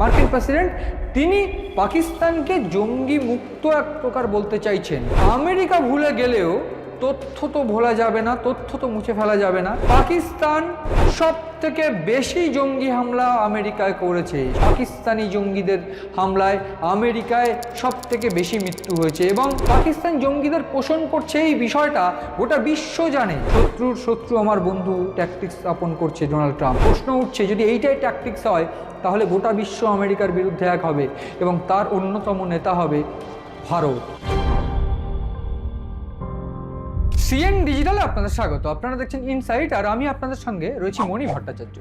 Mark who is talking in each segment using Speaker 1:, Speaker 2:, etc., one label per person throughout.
Speaker 1: মার্কিন প্রেসিডেন্ট তিনি পাকিস্তানকে জঙ্গি মুক্ত এক প্রকার বলতে চাইছেন। আমেরিকা ভুলে গেলেও তথ্য তো ভোলা যাবে না, তথ্য তো মুছে ফেলা যাবে না। পাকিস্তান সব থেকে বেশি জঙ্গি হামলা আমেরিকায় করেছে। পাকিস্তানি জঙ্গিদের হামলায় আমেরিকায় সব থেকে বেশি মৃত্যু হয়েছে এবং পাকিস্তান জঙ্গিদের পোষণ করছে এই বিষয়টা গোটা বিশ্ব জানে। শত্রুর শত্রু আমার বন্ধু ট্যাকটিক্স স্থাপন করছে ডোনাল্ড ট্রাম্প প্রশ্ন উঠছে, যদি এইটাই ট্যাকটিক্স হয়, তাহলে গোটা বিশ্ব আমেরিকার বিরুদ্ধে এক হবে এবং তার অন্যতম নেতা হবে ভারত। সিএন ডিজিটালে আপনাদের স্বাগত। আপনারা দেখছেন ইনসাইট আর আমি আপনাদের সঙ্গে রয়েছি মণি ভট্টাচার্য।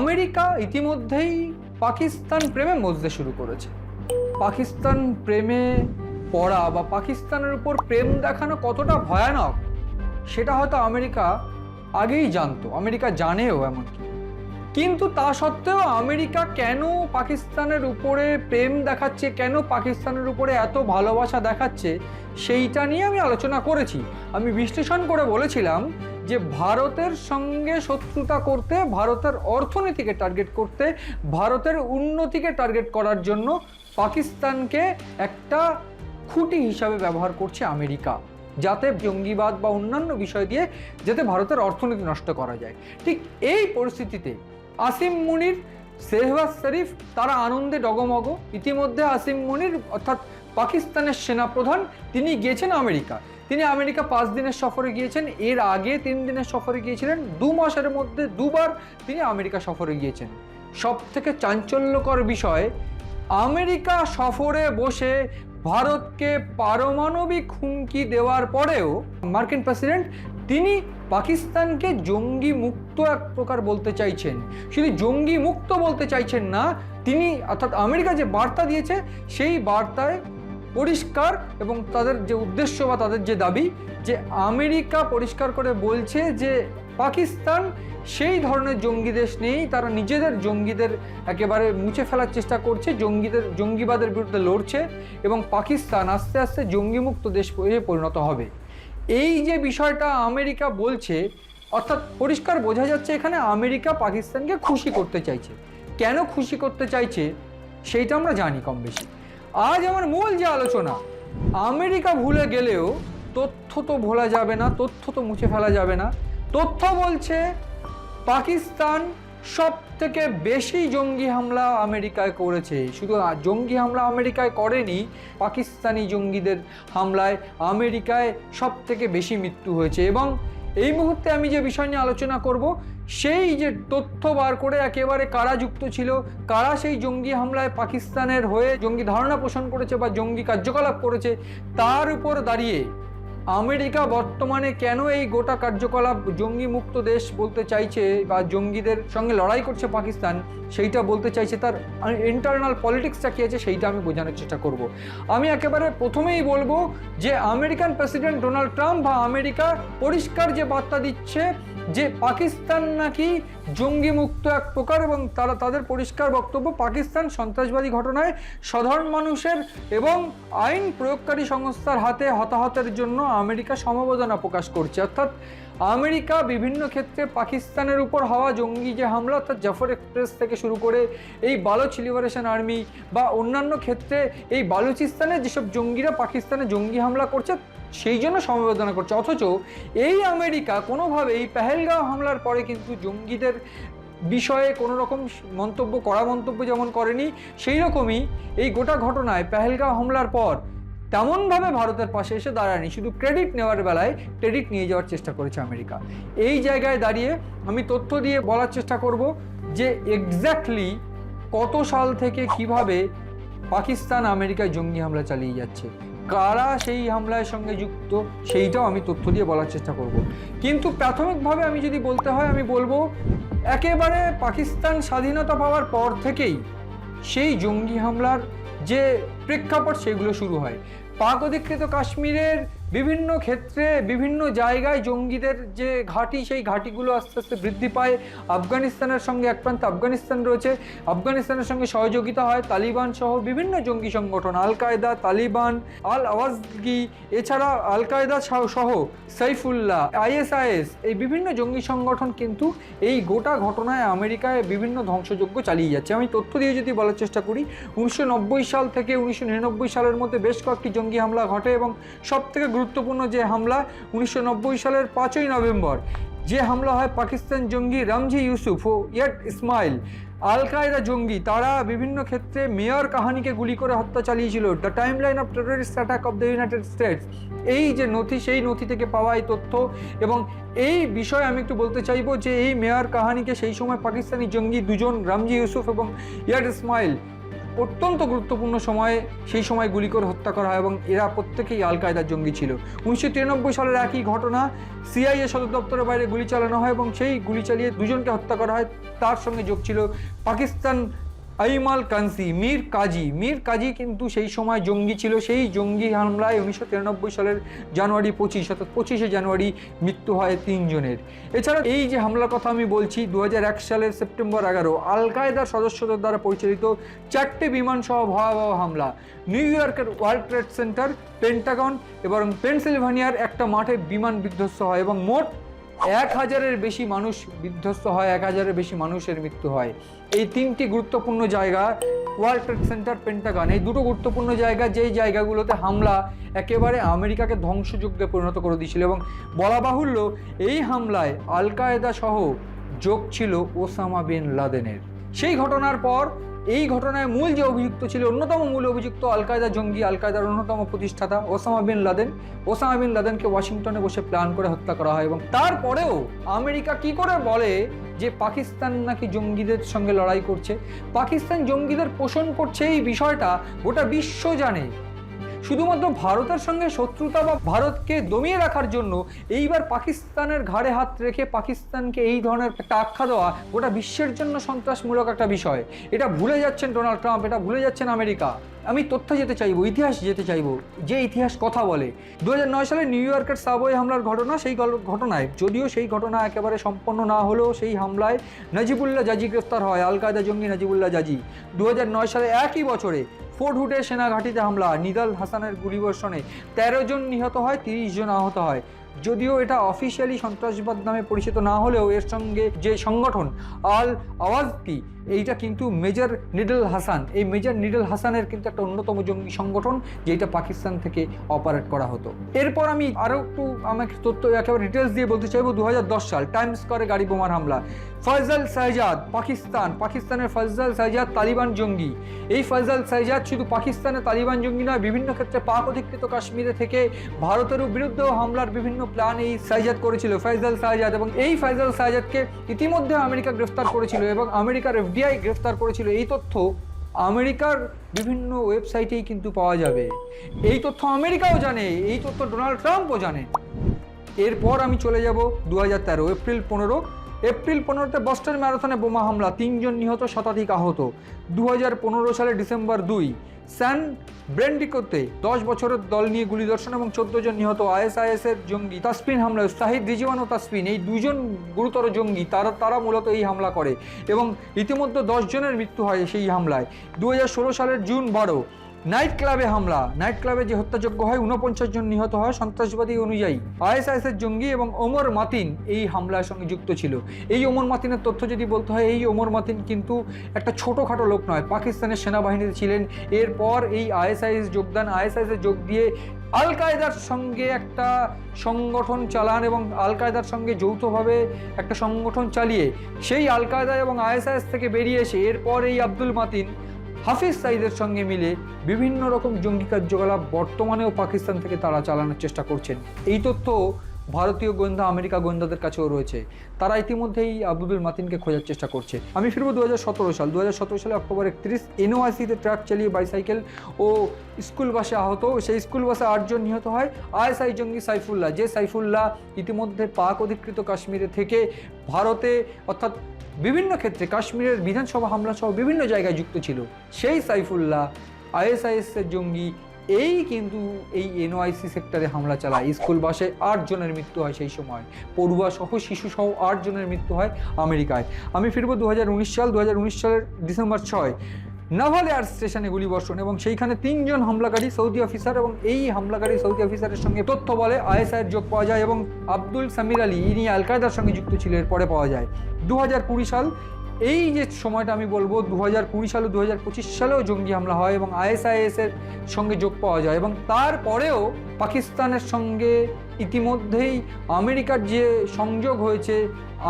Speaker 1: আমেরিকা ইতিমধ্যেই পাকিস্তান প্রেমে মজতে শুরু করেছে। পাকিস্তান প্রেমে পড়া বা পাকিস্তানের উপর প্রেম দেখানো কতটা ভয়ানক, সেটা হয়তো আমেরিকা আগেই জানতো। আমেরিকা জানেও এমনকি। কিন্তু তা সত্ত্বেও আমেরিকা কেন পাকিস্তানের উপরে প্রেম দেখাচ্ছে, কেন পাকিস্তানের উপরে এত ভালোবাসা দেখাচ্ছে, সেইটা নিয়ে আমি আলোচনা করেছি। আমি বিশ্লেষণ করে বলেছিলাম যে ভারতের সঙ্গে শত্রুতা করতে, ভারতের অর্থনীতিকে টার্গেট করতে, ভারতের উন্নতিকে টার্গেট করার জন্য পাকিস্তানকে একটা খুঁটি হিসাবে ব্যবহার করছে আমেরিকা, যাতে জঙ্গিবাদ বা অন্যান্য বিষয় দিয়ে, যাতে ভারতের অর্থনীতি নষ্ট করা যায়। ঠিক এই পরিস্থিতিতে আসিম মুনির, শেহবাজ শরীফ, তারা আনন্দে ডগমগ। ইতিমধ্যে আসিম মুনির, অর্থাৎ পাকিস্তানের সেনাপ্রধান, তিনি গিয়েছেন আমেরিকা। তিনি আমেরিকা পাঁচ দিনের সফরে গিয়েছেন। এর আগে তিন দিনের সফরে গিয়েছিলেন। দু মাসের মধ্যে দুবার তিনি আমেরিকা সফরে গিয়েছেন। সব থেকে চাঞ্চল্যকর বিষয়, আমেরিকা সফরে বসে ভারতকে পারমাণবিক হুমকি দেওয়ার পরেও মার্কিন প্রেসিডেন্ট, তিনি পাকিস্তানকে জঙ্গি মুক্ত এক প্রকার বলতে চাইছেন। শুধু জঙ্গি মুক্ত বলতে চাইছেন না, তিনি অর্থাৎ আমেরিকা যে বার্তা দিয়েছে, সেই বার্তায় পরিষ্কার এবং তাদের যে উদ্দেশ্য বা তাদের যে দাবি, যে আমেরিকা পরিষ্কার করে বলছে যে পাকিস্তান, সেই ধরনের জঙ্গি দেশ নেই তারা নিজেদের জঙ্গিদের একেবারে মুছে ফেলার চেষ্টা করছে, জঙ্গিদের, জঙ্গিবাদের বিরুদ্ধে লড়ছে এবং পাকিস্তান আস্তে আস্তে জঙ্গিমুক্ত দেশ পরিণত হবে। এই যে বিষয়টা আমেরিকা বলছে, অর্থাৎ পরিষ্কার বোঝা যাচ্ছে এখানে আমেরিকা পাকিস্তানকে খুশি করতে চাইছে। কেন খুশি করতে চাইছে, সেইটা আমরা জানি কম বেশি। আজ আমার মূল যে আলোচনা, আমেরিকা ভুলে গেলেও তথ্য তো ভোলা যাবে না, তথ্য তো মুছে ফেলা যাবে না। তথ্য বলছে, পাকিস্তান সব থেকে বেশি জঙ্গি হামলা আমেরিকায় করেছে। শুধু জঙ্গি হামলা আমেরিকায় করেনি, পাকিস্তানি জঙ্গিদের হামলায় আমেরিকায় সব থেকে বেশি মৃত্যু হয়েছে। এবং এই মুহূর্তে আমি যে বিষয় নিয়ে আলোচনা করব, সেই যে তথ্য বার করে একেবারে কারা যুক্ত ছিল, কারা সেই জঙ্গি হামলায় পাকিস্তানের হয়ে জঙ্গি ধারণা পোষণ করেছে বা জঙ্গি কার্যকলাপ করেছে, তার উপর দাঁড়িয়ে আমেরিকা বর্তমানে কেন এই গোটা কার্যকলাপ জঙ্গি মুক্ত দেশ বলতে চাইছে বা জঙ্গিদের সঙ্গে লড়াই করছে পাকিস্তান, সেইটা বলতে চাইছে তার ইন্টারনাল পলিটিক্সটা কী আছে সেইটা আমি বোঝানোর চেষ্টা করব। আমি একেবারে প্রথমেই বলব যে আমেরিকান প্রেসিডেন্ট ডোনাল্ড ট্রাম্প বা আমেরিকা পরিষ্কার যে বার্তা দিচ্ছে যে পাকিস্তান নাকি জঙ্গি মুক্ত এক প্রকার এবং তারা তাদের পরিষ্কার বক্তব্য, পাকিস্তান সন্ত্রাসবাদী ঘটনায় সাধারণ মানুষের এবং আইন প্রয়োগকারী সংস্থার হাতে হতাহতের জন্য আমেরিকা সমবেদনা প্রকাশ করছে। অর্থাৎ আমেরিকা বিভিন্ন ক্ষেত্রে পাকিস্তানের উপর হওয়া জঙ্গি যে হামলা তার জাফর এক্সপ্রেস থেকে শুরু করে এই বালোচ লিবারেশন আর্মি বা অন্যান্য ক্ষেত্রে এই বালুচিস্তানে যেসব জঙ্গিরা পাকিস্তানে জঙ্গি হামলা করছে, সেই জন্য সমবেদনা করছে। অথচ এই আমেরিকা কোনোভাবে এই পেহেলগাঁও হামলার পরে কিন্তু জঙ্গিদের বিষয়ে কোনো রকম মন্তব্য করা মন্তব্য যেমন করেনি সেই রকমই এই গোটা ঘটনায় পেহেলগাঁও হামলার পর তেমনভাবে ভারতের পাশে এসে দাঁড়ায়নি। শুধু ক্রেডিট নেওয়ার বেলায় ক্রেডিট নিয়ে যাওয়ার চেষ্টা করেছে আমেরিকা। এই জায়গায় দাঁড়িয়ে আমি তথ্য দিয়ে বলার চেষ্টা করব যে এক্স্যাক্টলি কত সাল থেকে কীভাবে পাকিস্তান আমেরিকায় জঙ্গি হামলা চালিয়ে যাচ্ছে। কারা সেই হামলার সঙ্গে যুক্ত, সেইটাও আমি তথ্য দিয়ে বলার চেষ্টা করব। কিন্তু প্রাথমিকভাবে আমি যদি বলতে হয়, আমি বলব একেবারে পাকিস্তান স্বাধীনতা পাওয়ার পর থেকেই সেই জঙ্গি হামলার যে প্রেক্ষাপট সেগুলো শুরু হয়। পাক অধিকৃত কাশ্মীরের বিভিন্ন ক্ষেত্রে বিভিন্ন জায়গায় জঙ্গিদের যে ঘাঁটি, সেই ঘাঁটিগুলো আস্তে আস্তে বৃদ্ধি পায়। আফগানিস্তানের সঙ্গে এক প্রান্তে আফগানিস্তান রয়েছে। আফগানিস্তানের সঙ্গে সহযোগিতা হয় তালিবান সহ বিভিন্ন জঙ্গি সংগঠন আল কায়দা তালিবান আল আওয়াজগি এছাড়া আল কায়দা সহ- সাইফুল্লাহ, আইএসআইএস, এই বিভিন্ন জঙ্গি সংগঠন কিন্তু এই গোটা ঘটনায় আমেরিকায় বিভিন্ন ধ্বংসযজ্ঞ চালিয়ে যাচ্ছে। আমি তথ্য দিয়ে যদি বলার চেষ্টা করি, উনিশশো নব্বই সাল থেকে উনিশশো নিরানব্বই সালের মধ্যে বেশ কয়েকটি জঙ্গি হামলা ঘটে এবং সব থেকে গুরুত্বপূর্ণ যে হামলা উনিশশো নব্বই সালের পাঁচই নভেম্বর। যে হামলা হয় পাকিস্তান জঙ্গি রামজি ইউসুফ ও ইয়াট ইসমাইল। আল কায়দা জঙ্গি, তারা বিভিন্ন ক্ষেত্রে মেয়র কাহানিকে গুলি করে হত্যা চালিয়েছিল। The timeline of terrorist attack of the United States. এই যে নথি, সেই নথি থেকে পাওয়া এই তথ্য এবং এই বিষয়ে আমি একটু বলতে চাইব যে এই মেয়র কাহানিকে সেই সময় পাকিস্তানি জঙ্গি দুজন, রামজি ইউসুফ এবং ইয়াদ ইসমাইল অত্যন্ত গুরুত্বপূর্ণ সময়ে সেই সময় গুলি করে হত্যা করা হয় এবং এরা প্রত্যেকেই আল কায়দার জঙ্গি ছিল। উনিশশো তিরানব্বই সালের একই ঘটনা সিআইএ সদর দপ্তরের বাইরে গুলি চালানো হয় এবং সেই গুলি চালিয়ে দুজনকে হত্যা করা হয়। তার সঙ্গে যোগ ছিল পাকিস্তান আইমাল কানসি, মীর কাজী। মীর কাজী কিন্তু সেই সময় জঙ্গি ছিল। সেই জঙ্গি হামলায় উনিশশো তিরানব্বই সালের জানুয়ারি পঁচিশ, অর্থাৎ পঁচিশে জানুয়ারি মৃত্যু হয় তিনজনের। এছাড়া এই যে হামলার কথা আমি বলছি দু হাজার এক সালের সেপ্টেম্বর এগারো আল কায়দার সদস্যদের দ্বারা পরিচালিত চারটে বিমান সহ ভয়াবহ হামলা। নিউ ইয়র্কের ওয়ার্ল্ড ট্রেড সেন্টার, পেন্টাগন এবং পেনসিলভানিয়ার একটা মাঠে বিমান বিধ্বস্ত হয় এবং মোট এক হাজারের বেশি মানুষ বিধ্বস্ত হয়, এক হাজারের বেশি মানুষের মৃত্যু হয়। এই তিনটি গুরুত্বপূর্ণ জায়গা, ওয়ার্ল্ড ট্রেড সেন্টার, পেন্টাগান, এই দুটো গুরুত্বপূর্ণ জায়গা যেই জায়গাগুলোতে হামলা একেবারে আমেরিকাকে ধ্বংসযজ্ঞে পরিণত করে দিয়েছিল এবং বলা বাহুল্য, এই হামলায় আল কায়দা সহ যোগ ছিল ওসামা বিন লাদেনের। সেই ঘটনার পর এই ঘটনায় মূল যে অভিযুক্ত ছিল, অন্যতম মূল অভিযুক্ত আল কায়দা জঙ্গি আল কায়দার অন্যতম প্রতিষ্ঠাতা Osama bin Laden. Osama bin লাদেনকে ওয়াশিংটনে বসে প্ল্যান করে হত্যা করা হয় এবং তারপরেও আমেরিকা কি করে বলে যে পাকিস্তান নাকি জঙ্গিদের সঙ্গে লড়াই করছে? পাকিস্তান জঙ্গিদের পোষণ করছে এই বিষয়টা গোটা বিশ্ব জানে। শুধুমাত্র ভারতের সঙ্গে শত্রুতা বা ভারতকে দমিয়ে রাখার জন্য এইবার পাকিস্তানের ঘাড়ে হাত রেখে পাকিস্তানকে এই ধরনের একটা আখ্যা দেওয়া গোটা বিশ্বের জন্য সন্ত্রাসমূলক একটা বিষয়। এটা ভুলে যাচ্ছেন ডোনাল্ড ট্রাম্প, এটা ভুলে যাচ্ছেন আমেরিকা। আমি তথ্য যেতে চাইব, ইতিহাস যেতে চাইব, যে ইতিহাস কথা বলে। দু হাজার নয় সালে নিউ ইয়র্কের সাবওয়ে হামলার ঘটনা সেই ঘটনায়, যদিও সেই ঘটনা একেবারে সম্পন্ন না হলেও সেই হামলায় নাজিবুল্লাহ জাজি গ্রেফতার হয় আল কায়দা জঙ্গি নাজিবুল্লাহ জাজি। দু হাজার নয় সালে একই বছরে ফোর্ট সেনা ঘাঁটিতে হামলা নিদাল হাসানের গুলিবর্ষণে তেরো জন নিহত হয়, তিরিশ জন আহত হয়। যদিও এটা অফিসিয়ালি সন্ত্রাসবাদ নামে পরিচিত না হলেও এর সঙ্গে যে সংগঠন আল আওয়াজটি এইটা কিন্তু মেজর নিডল হাসান। এই মেজর নিডল হাসানের কিন্তু একটা অন্যতম জঙ্গি সংগঠন যেটা পাকিস্তান থেকে অপারেট করা হতো। এরপর আমি আরও একটু আমাকে তথ্য একেবারে ডিটেলস দিয়ে বলতে চাইব দু হাজার দশ সাল টাইম স্কোয়ারে গাড়ি বোমার হামলা। ফয়জাল সাইজাদ, পাকিস্তান। পাকিস্তানের ফয়জাল সাইজাদ তালিবান জঙ্গি। এই ফয়জাল সাইজাদ শুধু পাকিস্তানের তালিবান জঙ্গি নয়, বিভিন্ন ক্ষেত্রে পাক অধিকৃত কাশ্মীরে থেকে ভারতেরও বিরুদ্ধেও হামলার বিভিন্ন প্ল্যান এই সাইজাদ করেছিল ফয়জাল সাইজাদ। এবং এই ফয়জাল সাইজাদকে ইতিমধ্যে আমেরিকা গ্রেফতার করেছিল এবং আমেরিকার এফডিআই গ্রেফতার করেছিল। এই তথ্য আমেরিকার বিভিন্ন ওয়েবসাইটেই কিন্তু পাওয়া যাবে। এই তথ্য আমেরিকাও জানে, এই তথ্য ডোনাল্ড ট্রাম্পও জানে। এরপর আমি চলে যাব দু হাজার তেরো, এপ্রিল পনেরো। এপ্রিল পনেরোতে বস্টন ম্যারাথনে বোমা হামলা, তিনজন নিহত, শতাধিক আহত। দু হাজার পনেরো সালে ডিসেম্বর দুই স্যান ব্রেন্ডিকোতে দশ বছরের দল নিয়ে গুলিদর্শন এবং চোদ্দ জন নিহত আইএসআইএস এর জঙ্গি তাসপিন হামলায় শাহিদ রিজিওয়ান ও তাসপিন এই দুজন গুরুতর জঙ্গি, তারা তারা মূলত এই হামলা করে এবং ইতিমধ্যে দশ জনের মৃত্যু হয় সেই হামলায়। দু হাজার ষোলো সালের জুন বারো নাইট ক্লাবে হামলা। নাইট ক্লাবে যে হত্যাযজ্ঞ হয় উনপঞ্চাশ জন নিহত হয় সন্ত্রাসবাদী অনুযায়ী। আইএসআইএস এর জঙ্গি এবং ওমর মাতিন এই হামলার সঙ্গে যুক্ত ছিল। এই ওমর মাতিনের তথ্য যদি বলতে হয়, এই ওমর মাতিন কিন্তু একটা ছোটোখাটো লোক নয়, পাকিস্তানের সেনাবাহিনীতে ছিলেন। এরপর এই আইএসআইএস যোগদান আইএসআইএস যোগ দিয়ে আল কায়দার সঙ্গে একটা সংগঠন চালান এবং আল কায়দার সঙ্গে যৌথভাবে একটা সংগঠন চালিয়ে সেই আল কায়দা এবং আইএসআইএস থেকে বেরিয়ে এসে এরপর এই আব্দুল মাতিন হাফিজ সাইদের সঙ্গে মিলে বিভিন্ন রকম জঙ্গি কার্যকলাপ বর্তমানেও পাকিস্তান থেকে তারা চালানোর চেষ্টা করছেন। এই তথ্য ভারতীয় গোয়েন্দা, আমেরিকা গোয়েন্দাদের কাছেও রয়েছে। তারা ইতিমধ্যেই আব্দুল মাতিনকে খোঁজার চেষ্টা করছে। আমি ফিরবো দু সাল। দু হাজার সতেরো সালে অক্টোবর একত্রিশ, এনওআইসিতে ট্রাক চালিয়ে বাইসাইকেল ও স্কুল বাসে আহত। সেই স্কুল বাসে আটজন নিহত হয়। আইএসআই জঙ্গি সাইফুল্লাহ। যে সাইফুল্লাহ ইতিমধ্যে পাক অধিকৃত কাশ্মীরে থেকে ভারতে, অর্থাৎ বিভিন্ন ক্ষেত্রে কাশ্মীরের বিধানসভা হামলা সহ বিভিন্ন জায়গায় যুক্ত ছিল। সেই সাইফুল্লাহ আইএসআইএস এর জঙ্গি এই কিন্তু এই এনওআইসি সেক্টরে হামলা চালায়। স্কুল বাসে আট জনের মৃত্যু হয় সেই সময়। পড়ুয়া সহ শিশু সহ আট জনের মৃত্যু হয় আমেরিকায়। আমি ফিরবো দু হাজার উনিশ সাল। দু হাজার উনিশ সালের ডিসেম্বর ছয়। নাভাল এয়ার স্টেশনে গুলিবর্ষণ এবং সেইখানে তিনজন হামলাকারী সৌদি অফিসার এবং এই হামলাকারী সৌদি অফিসারের সঙ্গে তথ্য বলে আইএসআইয়ের যোগ পাওয়া যায় এবং আব্দুল সামির আলী, ইনি আল কায়দার সঙ্গে যুক্ত ছিল, এরপরে পাওয়া যায়। দু হাজার কুড়ি সাল এই যে সময়টা আমি বলব দু হাজার কুড়ি সালে দু হাজার পঁচিশ সালেও জঙ্গি হামলা হয় এবং আইএসআইএস এর সঙ্গে যোগ পাওয়া যায় এবং তারপরেও পাকিস্তানের সঙ্গে ইতিমধ্যেই আমেরিকার যে সংযোগ হয়েছে,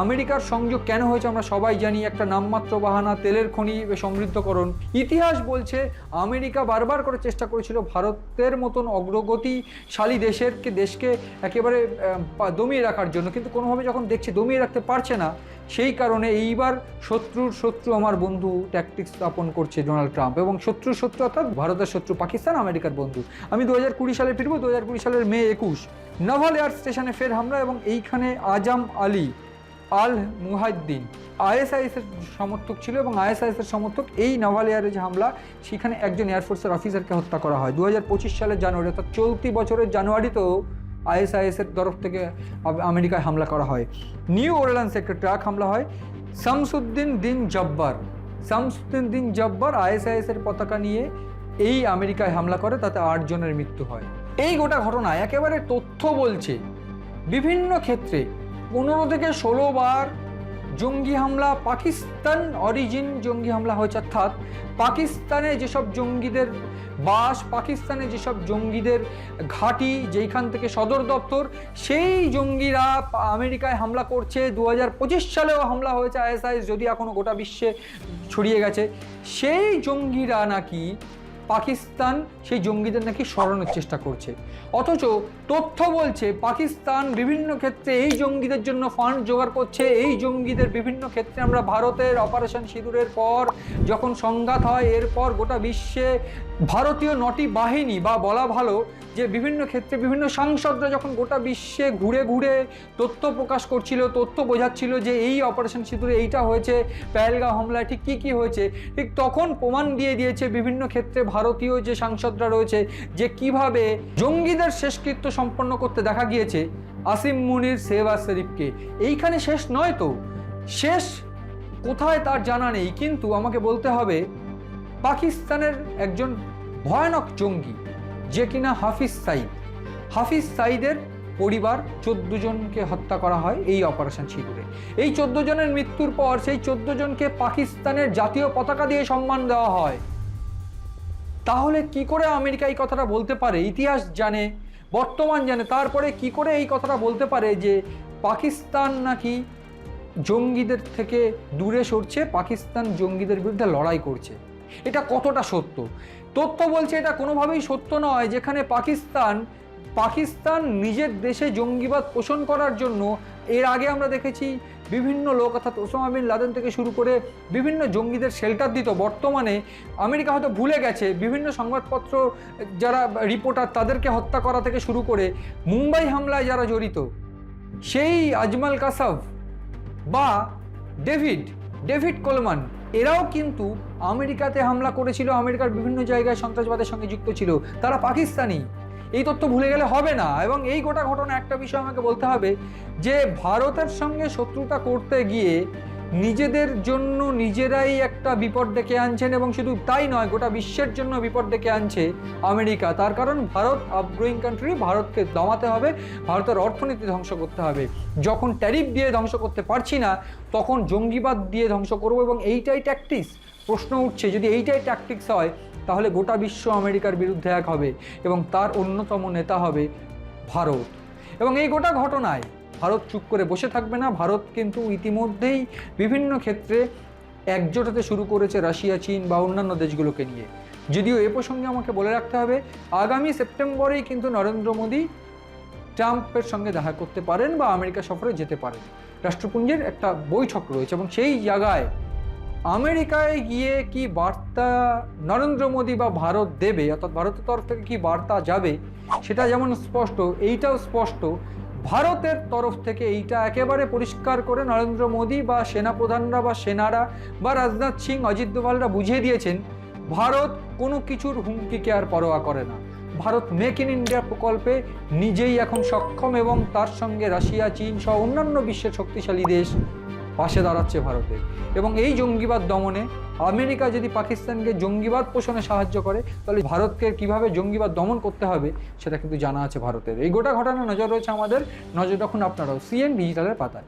Speaker 1: আমেরিকার সংযোগ কেন হয়েছে আমরা সবাই জানি, একটা নামমাত্র বাহানা, তেলের খনি সমৃদ্ধকরণ। ইতিহাস বলছে, আমেরিকা বারবার করে চেষ্টা করেছিল ভারতের মতন অগ্রগতিশালী দেশেরকে দেশকে একেবারে দমিয়ে রাখার জন্য। কিন্তু কোনোভাবে যখন দেখছে দমিয়ে রাখতে পারছে না, সেই কারণে এইবার শত্রুর শত্রু আমার বন্ধু ট্যাকটিক্স স্থাপন করছে ডোনাল্ড ট্রাম্প। এবং শত্রুর শত্রু অর্থাৎ ভারতের শত্রু পাকিস্তান, আমেরিকার বন্ধু। আমি দু হাজার কুড়ি সালে ফিরবো দু হাজার কুড়ি সালের মে একুশ নাভাল এয়ার স্টেশনে ফের হামলা এবং এইখানে আজাম আলী আল মুহাদ্দিন আইএসআইএস এর সমর্থক ছিল এবং আইএসআইএস এর সমর্থক এই নাভাল এয়ারে যে হামলা, সেখানে একজন এয়ারফোর্সের অফিসারকে হত্যা করা হয়। দু হাজার পঁচিশ সালের জানুয়ারি অর্থাৎ চলতি বছরের জানুয়ারিতেও আইএসআইএস এর তরফ থেকে আমেরিকায় হামলা করা হয়। নিউ ওরল্যান্ডস একটা ট্রাক হামলা হয়। শামসুদ্দিন দিন জব্বার, শামসুদ্দিন দিন জব্বার আইএসআইএস এর পতাকা নিয়ে এই আমেরিকায় হামলা করে, তাতে আটজনের মৃত্যু হয়। এই গোটা ঘটনা একেবারে তথ্য বলছে। বিভিন্ন ক্ষেত্রে পনেরো থেকে ষোলো বার জঙ্গি হামলা, পাকিস্তান অরিজিন জঙ্গি হামলা হয়েছে, অর্থাৎ পাকিস্তানে যেসব জঙ্গিদের বাস, পাকিস্তানে যেসব জঙ্গিদের ঘাঁটি, যেইখান থেকে সদর দপ্তর, সেই জঙ্গিরা আমেরিকায় হামলা করছে। দু হাজার পঁচিশ সালেও হামলা হয়েছে আইএসআইএস যদি এখনও গোটা বিশ্বে ছড়িয়ে গেছে। সেই জঙ্গিরা নাকি পাকিস্তান সেই জঙ্গিদের নাকি সরানোর চেষ্টা করছে। অথচ তথ্য বলছে পাকিস্তান বিভিন্ন ক্ষেত্রে এই জঙ্গিদের জন্য ফান্ড জোগাড় করছে। এই জঙ্গিদের বিভিন্ন ক্ষেত্রে আমরা ভারতের অপারেশন সিঁদুরের পর যখন সংঘাত হয়, এরপর গোটা বিশ্বে ভারতীয় নটি বাহিনী বা বলা ভালো যে বিভিন্ন ক্ষেত্রে বিভিন্ন সাংসদরা যখন গোটা বিশ্বে ঘুরে ঘুরে তথ্য প্রকাশ করছিল, তথ্য বোঝাচ্ছিল যে এই অপারেশন সিঁদুরে এইটা হয়েছে, পেহেলগা হামলায় ঠিক কী কী হয়েছে, ঠিক তখন প্রমাণ দিয়ে দিয়েছে বিভিন্ন ক্ষেত্রে ভারতীয় যে সাংসদরা রয়েছে, যে কীভাবে জঙ্গিদের শেষকৃত্য সম্পন্ন করতে দেখা গিয়েছে, আসিম মুনির সেহবাজ শরীফকে এইখানে শেষ নয় তো? শেষ কোথায় তার জানা নেই, কিন্তু আমাকে বলতে হবে, পাকিস্তানের একজন ভয়ানক জঙ্গি, যে কিনা হাফিজ সাইদ হাফিজ সাইদের পরিবার চোদ্দ জনকে হত্যা করা হয় এই অপারেশন সিঁদুরে এই চোদ্দ জনের মৃত্যুর পর সেই চোদ্দ জনকে পাকিস্তানের জাতীয় পতাকা দিয়ে সম্মান দেওয়া হয়। তাহলে কি করে আমেরিকা এই কথাটা বলতে পারে? ইতিহাস জানে, বর্তমান জানে, তারপরে কি করে এই কথাটা বলতে পারে যে পাকিস্তান নাকি জঙ্গিদের থেকে দূরে সরছে, পাকিস্তান জঙ্গিদের বিরুদ্ধে লড়াই করছে? এটা কতটা সত্য? তথ্য বলছে এটা কোনোভাবেই সত্য নয়, যেখানে পাকিস্তান পাকিস্তান নিজের দেশে জঙ্গিবাদ পোষণ করার জন্য এর আগে আমরা দেখেছি বিভিন্ন লোক, অর্থাৎ ওসামা বিন লাদেন থেকে শুরু করে বিভিন্ন জঙ্গিদের শেল্টার দিত। বর্তমানে আমেরিকা হয়তো ভুলে গেছে, বিভিন্ন সংবাদপত্র যারা রিপোর্টার তাদেরকে হত্যা করা থেকে শুরু করে মুম্বাই হামলায় যারা জড়িত, সেই আজমাল কাসাভ বা ডেভিড ডেভিড কোলমান, এরাও কিন্তু আমেরিকাতে হামলা করেছিল। আমেরিকার বিভিন্ন জায়গায় সন্ত্রাসবাদের সঙ্গে যুক্ত ছিল। তারা পাকিস্তানি। এই তথ্য ভুলে গেলে হবে না। এবং এই গোটা ঘটনা একটা বিষয় আমাকে বলতে হবে যে, ভারতের সঙ্গে শত্রুতা করতে গিয়ে নিজেদের জন্য নিজেরাই একটা বিপদ ডেকে আনছেন এবং শুধু তাই নয়, গোটা বিশ্বের জন্য বিপদ ডেকে আনছে আমেরিকা। তার কারণ ভারত আপগ্রোয়িং কান্ট্রি ভারতকে দমাতে হবে, ভারতের অর্থনীতি ধ্বংস করতে হবে। যখন ট্যারিফ দিয়ে ধ্বংস করতে পারছি না, তখন জঙ্গিবাদ দিয়ে ধ্বংস করব এবং এইটাই ট্যাকটিক্স প্রশ্ন উঠছে, যদি এইটাই ট্যাকটিক্স হয় তাহলে গোটা বিশ্ব আমেরিকার বিরুদ্ধে এক হবে এবং তার অন্যতম নেতা হবে ভারত। এবং এই গোটা ঘটনায় ভারত চুপ করে বসে থাকবে না। ভারত কিন্তু ইতিমধ্যেই বিভিন্ন ক্ষেত্রে একজোট হতে শুরু করেছে রাশিয়া, চীন বা অন্যান্য দেশগুলোকে নিয়ে। যদিও এ প্রসঙ্গে আমাকে বলে রাখতে হবে, আগামী সেপ্টেম্বরেই কিন্তু নরেন্দ্র মোদী ট্রাম্পের সঙ্গে দেখা করতে পারেন বা আমেরিকা সফরে যেতে পারেন। রাষ্ট্রপুঞ্জের একটা বৈঠক রয়েছে এবং সেই জায়গায় আমেরিকায় গিয়ে কি বার্তা নরেন্দ্র মোদী বা ভারত দেবে, অর্থাৎ ভারতের তরফ থেকে কি বার্তা যাবে, সেটা যেমন স্পষ্ট, এইটাও স্পষ্ট। ভারতের তরফ থেকে এইটা একেবারে পরিষ্কার করে নরেন্দ্র মোদী বা সেনাপ্রধানরা বা সেনারা বা রাজনাথ সিং, অজিত দোভালরা বুঝিয়ে দিয়েছেন, ভারত কোনো কিছুর হুমকিকে আর পরোয়া করে না। ভারত মেক ইন ইন্ডিয়া প্রকল্পে নিজেই এখন সক্ষম এবং তার সঙ্গে রাশিয়া, চীন সহ অন্যান্য বিশ্বের শক্তিশালী দেশ পাশে দাঁড়াচ্ছে ভারতের এবং এই জঙ্গিবাদ দমনে আমেরিকা যদি পাকিস্তানকে জঙ্গিবাদ পোষণে সাহায্য করে, তাহলে ভারতকে কীভাবে জঙ্গিবাদ দমন করতে হবে, সেটা কিন্তু জানা আছে ভারতের। এই গোটা ঘটনা নজর রয়েছে আমাদের। নজর রাখুন আপনারাও। সিএন ডিজিটালের পাতায়।